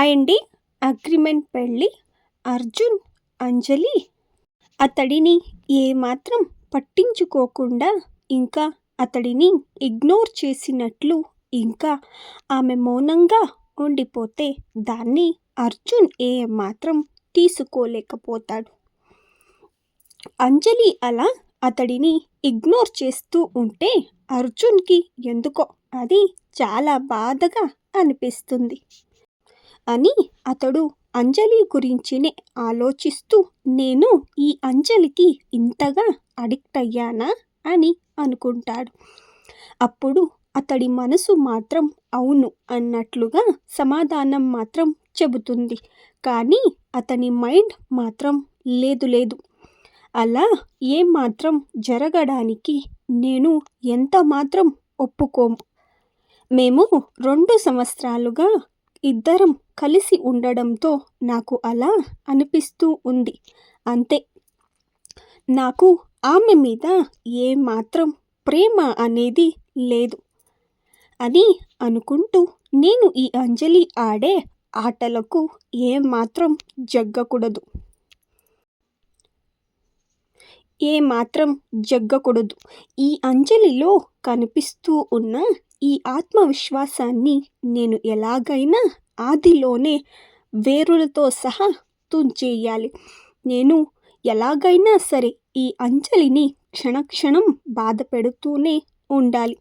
అండి అగ్రిమెంట్ పెళ్ళి అర్జున్ అంజలి. అతడిని ఏమాత్రం పట్టించుకోకుండా ఇంకా అతడిని ఇగ్నోర్ చేసినట్లు ఇంకా ఆమె మౌనంగా ఉండిపోతే దాన్ని అర్జున్ ఏమాత్రం తీసుకోలేకపోతాడు. అంజలి అలా అతడిని ఇగ్నోర్ చేస్తూ ఉంటే అర్జున్కి ఎందుకో అది చాలా బాధగా అనిపిస్తుంది. అని అతడు అంజలి గురించినే ఆలోచిస్తూ నేను ఈ అంజలికి ఇంతగా అడిక్ట్ అయ్యానా? అని అనుకుంటాడు. అప్పుడు అతడి మనసు మాత్రం అవును అన్నట్లుగా సమాధానం మాత్రం చెబుతుంది. కానీ అతని మైండ్ మాత్రం లేదు లేదు. అలా ఏమాత్రం జరగడానికి నేను ఎంత మాత్రం ఒప్పుకోము. మేము రెండు సంవత్సరాలుగా ఇద్దరం కలిసి ఉండడంతో నాకు అలా అనిపిస్తూ ఉంది. అంతే. నాకు ఆమె మీద ఏమాత్రం ప్రేమ అనేది లేదు. అని అనుకుంటూ నేను ఈ అంజలి ఆడే ఆటలకు ఏమాత్రం జగ్గకూడదు. ఏమాత్రం జగ్గకూడదు. ఈ అంజలిలో కనిపిస్తూ ఉన్న ఈ ఆత్మవిశ్వాసాన్ని నేను ఎలాగైనా ఆదిలోనే వేరులతో సహా తుంచేయాలి. నేను ఎలాగైనా సరే ఈ అంజలిని క్షణక్షణం బాధ పెడుతూనే ఉండాలి.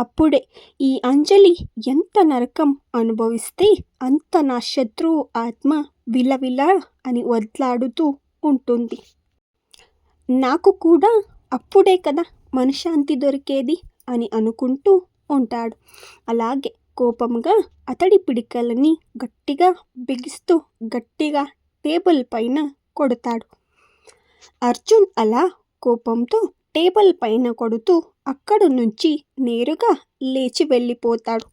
అప్పుడే ఈ అంజలి ఎంత నరకం అనుభవిస్తే అంత నా శత్రువు ఆత్మ విలవిల అని వదిలాడుతూ ఉంటుంది. నాకు కూడా అప్పుడే కదా మనశ్శాంతి దొరికేది అని అనుకుంటూ ఉంటాడు. అలాగే కోపంగా అతడి పిడికలని గట్టిగా బిగిస్తూ గట్టిగా టేబుల్ పైన కొడతాడు. అర్జున్ అలా కోపంతో టేబుల్ పైన కొడుతూ అక్కడి నుంచి నేరుగా లేచి వెళ్ళిపోతాడు.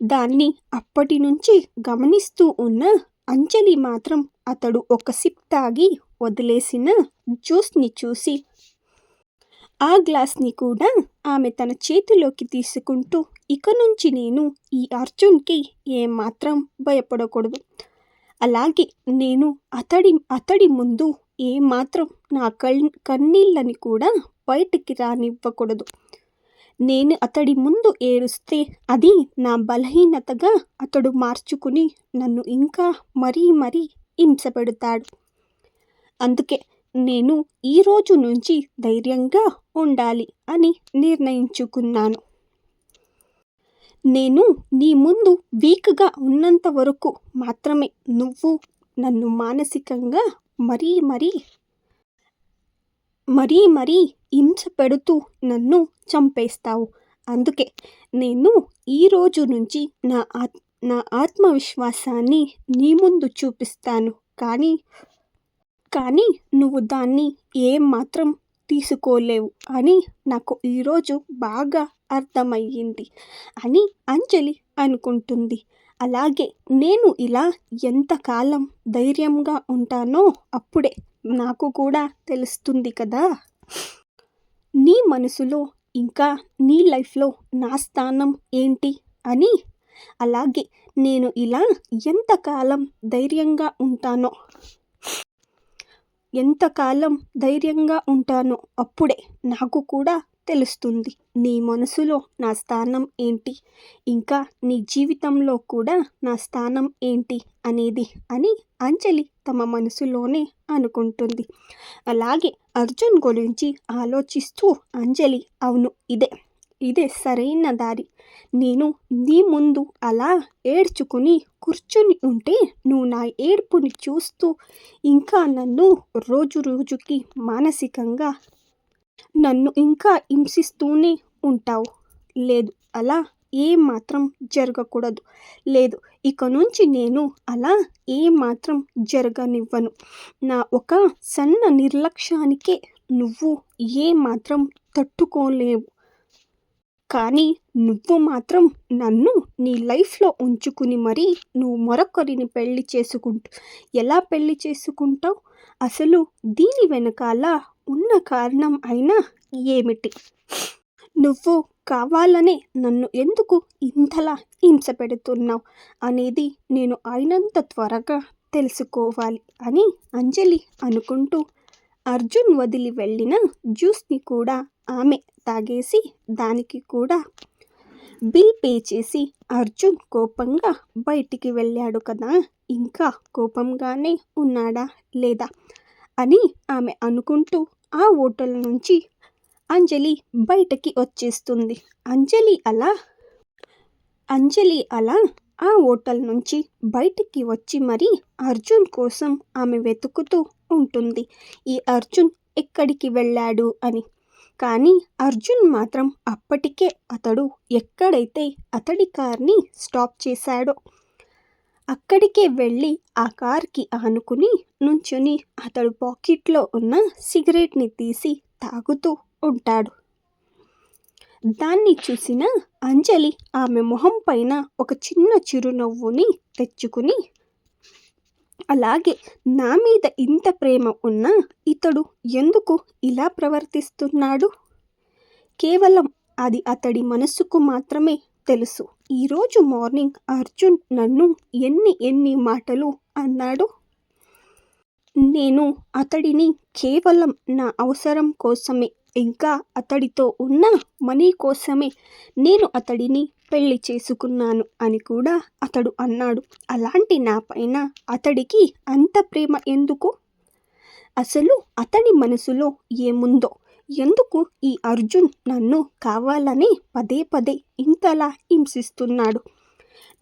దాన్ని అప్పటి నుంచి గమనిస్తూ ఉన్న అంజలి మాత్రం అతడు ఒక సిప్ తాగి వదిలేసిన జ్యూస్ని చూసి ఆ గ్లాస్ని కూడా ఆమె తన చేతిలోకి తీసుకుంటూ ఇక నుంచి నేను ఈ అర్జున్కి ఏమాత్రం భయపడకూడదు. అలాగే నేను అతడి అతడి ముందు ఏమాత్రం నా కళ్ కన్నీళ్ళని కూడా బయటికి రానివ్వకూడదు. నేను అతడి ముందు ఏడుస్తే అది నా బలహీనతగా అతడు మార్చుకుని నన్ను ఇంకా మరీ మరీ హింస పెడతాడు. అందుకే నేను ఈ రోజు నుంచి ధైర్యంగా ఉండాలి అని నిర్ణయించుకున్నాను. నేను నీ ముందు వీక్గా ఉన్నంత వరకు మాత్రమే నువ్వు నన్ను మానసికంగా మరీ మరీ మరీ మరీ హింస పెడుతూ నన్ను చంపేస్తావు. అందుకే నేను ఈ రోజు నుంచి నా ఆత్ నా ఆత్మవిశ్వాసాన్ని నీ ముందు చూపిస్తాను. కానీ కానీ నువ్వు దాన్ని ఏమాత్రం తీసుకోలేవు అని నాకు ఈరోజు బాగా అర్థమయ్యింది అని అంజలి అనుకుంటుంది. అలాగే నేను ఇలా ఎంతకాలం ధైర్యంగా ఉంటానో అప్పుడే నాకు కూడా తెలుస్తుంది కదా. నీ మనసులో ఇంకా నీ లైఫ్లో నా స్థానం ఏంటి అని? అలాగే నేను ఇలా ఎంతకాలం ధైర్యంగా ఉంటానో? ఎంతకాలం ధైర్యంగా ఉంటానో అప్పుడే నాకు కూడా తెలుస్తుంది. నీ మనసులో నా స్థానం ఏంటి? ఇంకా నీ జీవితంలో కూడా నా స్థానం ఏంటి అనేది అని అంజలి తమ మనసులోనే అనుకుంటుంది. అలాగే అర్జున్ గురించి ఆలోచిస్తూ అంజలి అవును ఇదే. ఇదే సరైన దారి. నేను నీ ముందు అలా ఏడ్చుకుని కూర్చుని ఉంటే నువ్వు నా ఏడ్పుని చూస్తూ ఇంకా నన్ను రోజు రోజుకి మానసికంగా నన్ను ఇంకా హింసిస్తూనే ఉంటావు. లేదు అలా ఏమాత్రం జరగకూడదు. లేదు ఇక నుంచి నేను అలా ఏమాత్రం జరగనివ్వను. నా ఒక సన్న నిర్లక్ష్యానికే నువ్వు ఏమాత్రం తట్టుకోలేవు. కానీ నువ్వు మాత్రం నన్ను నీ లైఫ్లో ఉంచుకుని మరీ నువ్వు మరొకరిని పెళ్ళి చేసుకుంటూ ఎలా పెళ్ళి చేసుకుంటావు? అసలు దీని వెనకాల ఉన్న కారణం అయినా ఏమిటి? నువ్వు కావాలనే నన్ను ఎందుకు ఇంతలా హింస పెడుతున్నావు? అనేది నేను అయినంత త్వరగా తెలుసుకోవాలి అని అంజలి అనుకుంటూ అర్జున్ వదిలి వెళ్ళిన జ్యూస్ని కూడా ఆమె తాగేసి దానికి కూడా బిల్ పే చేసి అర్జున్ కోపంగా బయటికి వెళ్ళాడు కదా. ఇంకా కోపంగానే ఉన్నాడా లేదా అని ఆమె అనుకుంటూ ఆ హోటల్ నుంచి అంజలి బయటకి వచ్చేస్తుంది. అంజలి అలా అంజలి అలా ఆ హోటల్ నుంచి బయటికి వచ్చి మరి అర్జున్ కోసం ఆమె వెతుకుతూ ఉంటుంది. ఈ అర్జున్ ఎక్కడికి వెళ్ళాడు అని. కానీ అర్జున్ మాత్రం అప్పటికే అతడు ఎక్కడైతే అతడి కార్ని స్టాప్ చేశాడో అక్కడికే వెళ్ళి ఆ కార్కి ఆనుకుని నుంచుని అతడు పాకెట్లో ఉన్న సిగరెట్ని తీసి తాగుతూ ఉంటాడు. దాన్ని చూసిన అంజలి ఆమె మొహం పైన ఒక చిన్న చిరునవ్వుని తెచ్చుకుని అలాగే నా మీద ఇంత ప్రేమ ఉన్నా ఇతడు ఎందుకు ఇలా ప్రవర్తిస్తున్నాడు? కేవలం అది అతడి మనసుకు మాత్రమే తెలుసు. ఈరోజు మార్నింగ్ అర్జున్ నన్ను ఎన్ని ఎన్ని మాటలు అన్నాడు? నేను అతడిని కేవలం నా అవసరం కోసమే ఇంకా అతడితో ఉన్న మనీ కోసమే నేను అతడిని పెళ్ళి చేసుకున్నాను అని కూడా అతడు అన్నాడు. అలాంటి నా పైన అతడికి అంత ప్రేమ ఎందుకు? అసలు అతడి మనసులో ఏముందో? ఎందుకు ఈ అర్జున్ నన్ను కావాలని పదే పదే ఇంతలా హింసిస్తున్నాడు?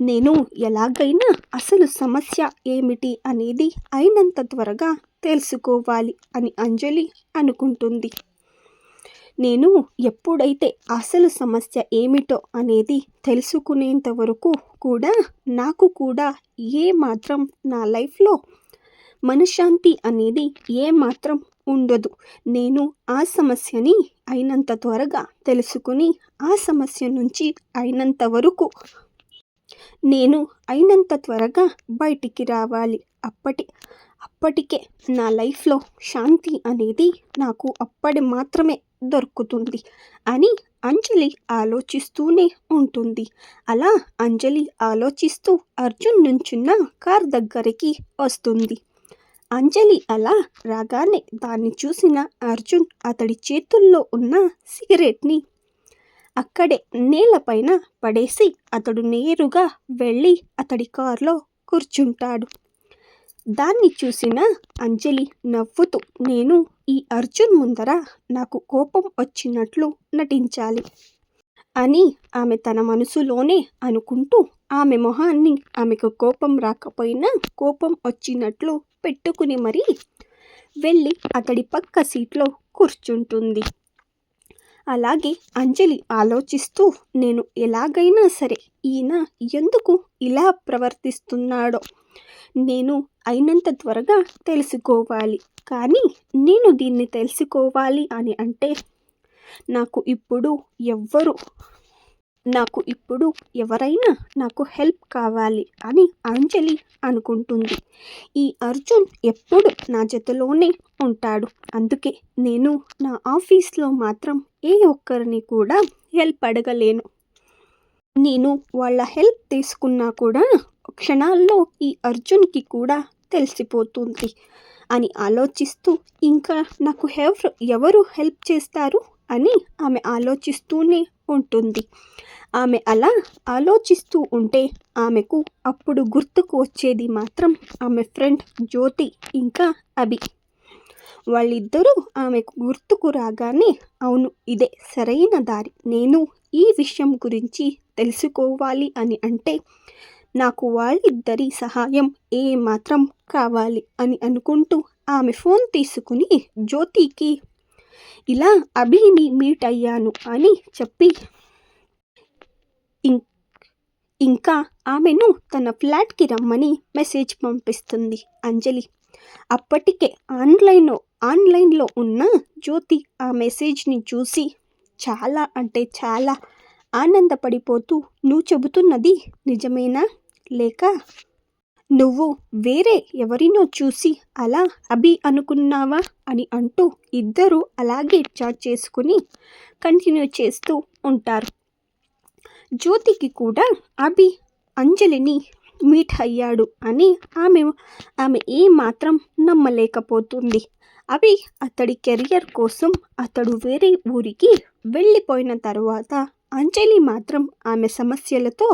నేను ఎలాగైనా అసలు సమస్య ఏమిటి అనేది అయినంత త్వరగా తెలుసుకోవాలి అని అంజలి అనుకుంటుంది. నేను ఎప్పుడైతే అసలు సమస్య ఏమిటో అనేది తెలుసుకునేంత వరకు కూడా నాకు కూడా ఏ మాత్రం నా లైఫ్లో మనశ్శాంతి అనేది ఏ మాత్రం ఉండదు. నేను ఆ సమస్యని అయినంత త్వరగా తెలుసుకుని ఆ సమస్య నుంచి అయినంత వరకు నేను అయినంత త్వరగా బయటికి రావాలి. అప్పటి అప్పటికే నా లైఫ్లో శాంతి అనేది నాకు అప్పటి మాత్రమే దొరుకుతుంది అని అంజలి ఆలోచిస్తూనే ఉంటుంది. అలా అంజలి ఆలోచిస్తూ అర్జున్ నుంచున్న కార్ దగ్గరికి వస్తుంది. అంజలి అలా రాగానే దాన్ని చూసిన అర్జున్ అతడి చేతుల్లో ఉన్న సిగరెట్ని అక్కడే నేలపైన పడేసి అతడు నేరుగా వెళ్ళి అతడి కారులో కూర్చుంటాడు. దాన్ని చూసిన అంజలి నవ్వుతూ నేను ఈ అర్జున్ ముందర నాకు కోపం వచ్చినట్లు నటించాలి అని ఆమె తన మనసులోనే అనుకుంటూ ఆమె మొహాన్ని ఆమెకు కోపం రాకపోయినా కోపం వచ్చినట్లు పెట్టుకుని మరీ వెళ్ళి అతడి పక్క సీట్లో కూర్చుంటుంది. అలాగే అంజలి ఆలోచిస్తూ నేను ఎలాగైనా సరే ఈయన ఎందుకు ఇలా ప్రవర్తిస్తున్నాడో నేను అయినంత త్వరగా తెలుసుకోవాలి. కానీ నేను దీన్ని తెలుసుకోవాలి అని అంటే నాకు ఇప్పుడు ఎవ్వరు నాకు ఇప్పుడు ఎవరైనా నాకు హెల్ప్ కావాలి అని అంజలి అనుకుంటుంది. ఈ అర్జున్ ఎప్పుడు నా జతలోనే ఉంటాడు. అందుకే నేను నా ఆఫీస్లో మాత్రం ఏ ఒక్కరిని కూడా హెల్ప్ అడగలేను. నేను వాళ్ళ హెల్ప్ తీసుకున్నా కూడా క్షణాల్లో ఈ అర్జున్కి కూడా తెలిసిపోతుంది. అని ఆలోచిస్తూ ఇంకా నాకు ఎవరు ఎవరు హెల్ప్ చేస్తారు? అని ఆమె ఆలోచిస్తూనే ఉంటుంది. ఆమె అలా ఆలోచిస్తూ ఉంటే ఆమెకు అప్పుడు గుర్తుకు వచ్చేది మాత్రం ఆమె ఫ్రెండ్ జ్యోతి ఇంకా అభి. వాళ్ళిద్దరూ ఆమెకు గుర్తుకు రాగానే అవును ఇదే సరైన దారి. నేను ఈ విషయం గురించి తెలుసుకోవాలి అని అంటే నాకు వాళ్ళిద్దరి సహాయం ఏమాత్రం కావాలి అని అనుకుంటూ ఆమె ఫోన్ తీసుకుని జ్యోతికి ఇలా అభిని మీట్ అయ్యాను అని చెప్పి ఇంకా ఆమెను తన ఫ్లాట్కి రమ్మని మెసేజ్ పంపిస్తుంది అంజలి. అప్పటికే ఆన్లైన్లో ఆన్లైన్లో ఉన్న జ్యోతి ఆ మెసేజ్ని చూసి చాలా అంటే చాలా ఆనందపడిపోతూ నువ్వు చెబుతున్నది నిజమేనా? లేక నువ్వు వేరే ఎవరినో చూసి అలా అభి అనుకున్నావా అని అంటూ ఇద్దరు అలాగే చాట్ చేసుకుని కంటిన్యూ చేస్తూ ఉంటారు. జ్యోతికి కూడా అభి అంజలిని మీట్ అయ్యాడు అని ఆమె ఆమె ఏమాత్రం నమ్మలేకపోతుంది. అవి అతడి కెరియర్ కోసం అతడు వేరే ఊరికి వెళ్ళిపోయిన తర్వాత అంజలి మాత్రం ఆమె సమస్యలతో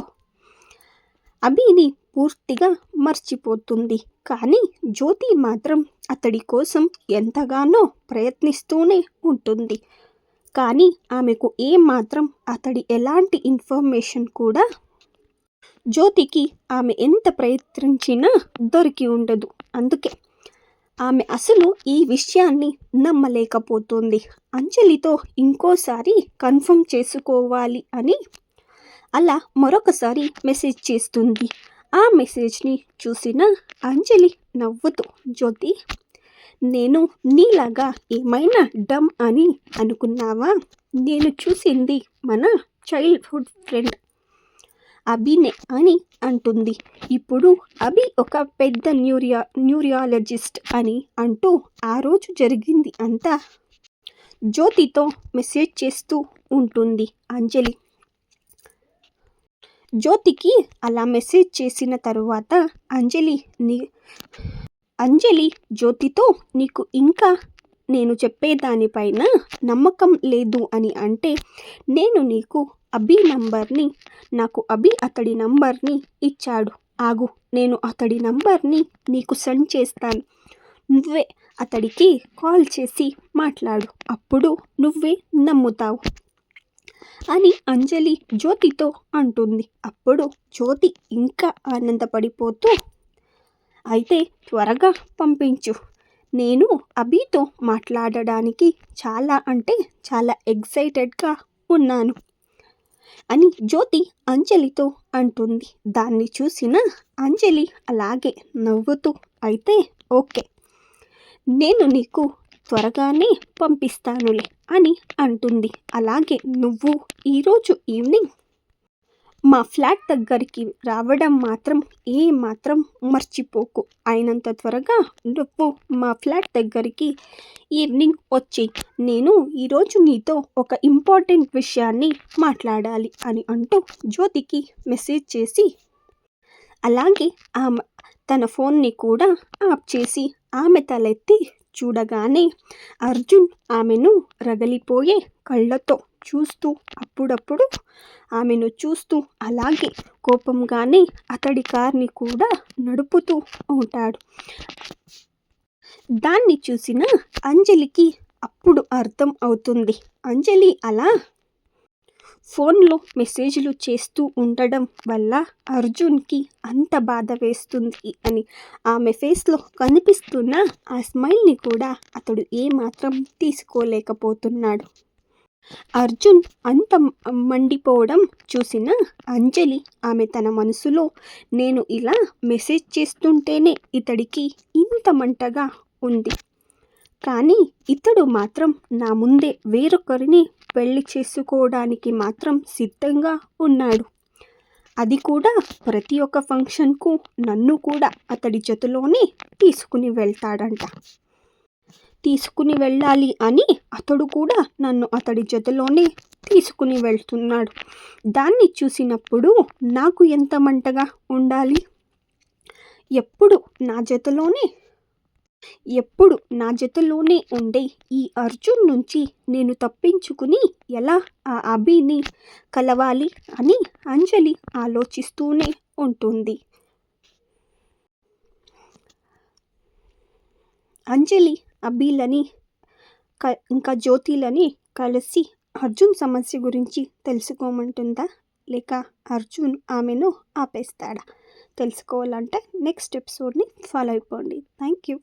అభిని పూర్తిగా మర్చిపోతుంది. కానీ జ్యోతి మాత్రం అతడి కోసం ఎంతగానో ప్రయత్నిస్తూనే ఉంటుంది. కానీ ఆమెకు ఏమాత్రం అతడి ఎలాంటి ఇన్ఫర్మేషన్ కూడా జ్యోతికి ఆమె ఎంత ప్రయత్నించినా దొరికి ఉండదు. అందుకే ఆమె అసలు ఈ విషయాన్ని నమ్మలేకపోతుంది. అంజలితో ఇంకోసారి కన్ఫర్మ్ చేసుకోవాలి అని అలా మరొకసారి మెసేజ్ చేస్తుంది. ఆ మెసేజ్ని చూసిన అంజలి నవ్వుతూ జ్యోతి నేను నీలాగా ఏమైనా డమ్ అని అనుకున్నావా? నేను చూసింది మన చైల్డ్హుడ్ ఫ్రెండ్ అభినే అని అంటుంది. ఇప్పుడు అభి ఒక పెద్ద న్యూరియా న్యూరియాలజిస్ట్ అని అంటూ ఆ రోజు జరిగింది అంతా జ్యోతితో మెసేజ్ చేస్తూ ఉంటుంది అంజలి. జ్యోతికి అలా మెసేజ్ చేసిన తరువాత అంజలి నీ అంజలి జ్యోతితో నీకు ఇంకా నేను చెప్పేదానిపైన నమ్మకం లేదు అని అంటే నేను నీకు అభి నంబర్ని నాకు అభి అతడి నంబర్ని ఇచ్చాడు. ఆగు నేను అతడి నంబర్ని నీకు సెండ్ చేస్తాను. నువ్వే అతడికి కాల్ చేసి మాట్లాడు. అప్పుడు నువ్వే నమ్ముతావు. అని అంజలి జ్యోతితో అంటుంది. అప్పుడు జ్యోతి ఇంకా ఆనందపడిపోతూ అయితే త్వరగా పంపించు. నేను అభితో మాట్లాడడానికి చాలా అంటే చాలా ఎక్సైటెడ్గా ఉన్నాను అని జ్యోతి అంజలితో అంటుంది. దాన్ని చూసిన అంజలి అలాగే నవ్వుతూ అయితే ఓకే. నేను నీకు త్వరగానే పంపిస్తానులే అని అంటుంది. అలాగే నువ్వు ఈరోజు ఈవినింగ్ మా ఫ్లాట్ దగ్గరికి రావడం మాత్రం ఏ మాత్రం మర్చిపోకు. అయినంత త్వరగా నువ్వు మా ఫ్లాట్ దగ్గరికి ఈవినింగ్ వచ్చి నేను ఈరోజు నీతో ఒక ఇంపార్టెంట్ విషయాన్ని మాట్లాడాలి అని అంటూ జ్యోతికి మెసేజ్ చేసి అలాగే ఆమె తన ఫోన్ని కూడా ఆఫ్ చేసి ఆమె తలెత్తి చూడగానే అర్జున్ ఆమెను రగలిపోయే కళ్ళతో చూస్తూ అప్పుడప్పుడు ఆమెను చూస్తూ అలాగే కోపంగానే అతడి కార్ని కూడా నడుపుతూ ఉంటాడు. దాన్ని చూసిన అంజలికి అప్పుడు అర్థం అవుతుంది. అంజలి అలా ఫోన్లో మెసేజ్లు చేస్తూ ఉండడం వల్ల అర్జున్కి అంత బాధ వేస్తుంది అని ఆమె ఫేస్లో కనిపిస్తున్న ఆ స్మైల్ని కూడా అతడు ఏమాత్రం తీసుకోలేకపోతున్నాడు. అర్జున్ అంత మండిపోవడం చూసిన అంజలి ఆమె తన మనసులో నేను ఇలా మెసేజ్ చేస్తుంటేనే ఇతడికి ఇంత మంటగా ఉంది. కానీ ఇతడు మాత్రం నా ముందే వేరొకరిని పెళ్ళి చేసుకోవడానికి మాత్రం సిద్ధంగా ఉన్నాడు. అది కూడా ప్రతి ఒక్క ఫంక్షన్కు నన్ను కూడా అతడి జతలోనే తీసుకుని వెళ్తాడంట. తీసుకుని వెళ్ళాలి అని అతడు కూడా నన్ను అతడి జతలోనే తీసుకుని వెళ్తున్నాడు. దాన్ని చూసినప్పుడు నాకు ఎంత మంటగా ఉండాలి? ఎప్పుడు నా జతలోనే ఎప్పుడు నా జతలోనే ఉండే ఈ అర్జున్ నుంచి నేను తప్పించుకుని ఎలా ఆ అభిని కలవాలి అని అంజలి ఆలోచిస్తూనే ఉంటుంది. అంజలి అభిలని క ఇంకా జ్యోతిలని కలిసి అర్జున్ సమస్య గురించి తెలుసుకోమంటుందా? లేక అర్జున్ ఆమెను ఆపేస్తాడా? తెలుసుకోవాలంటే నెక్స్ట్ ఎపిసోడ్ని ఫాలో అయిపోండి. Thank you.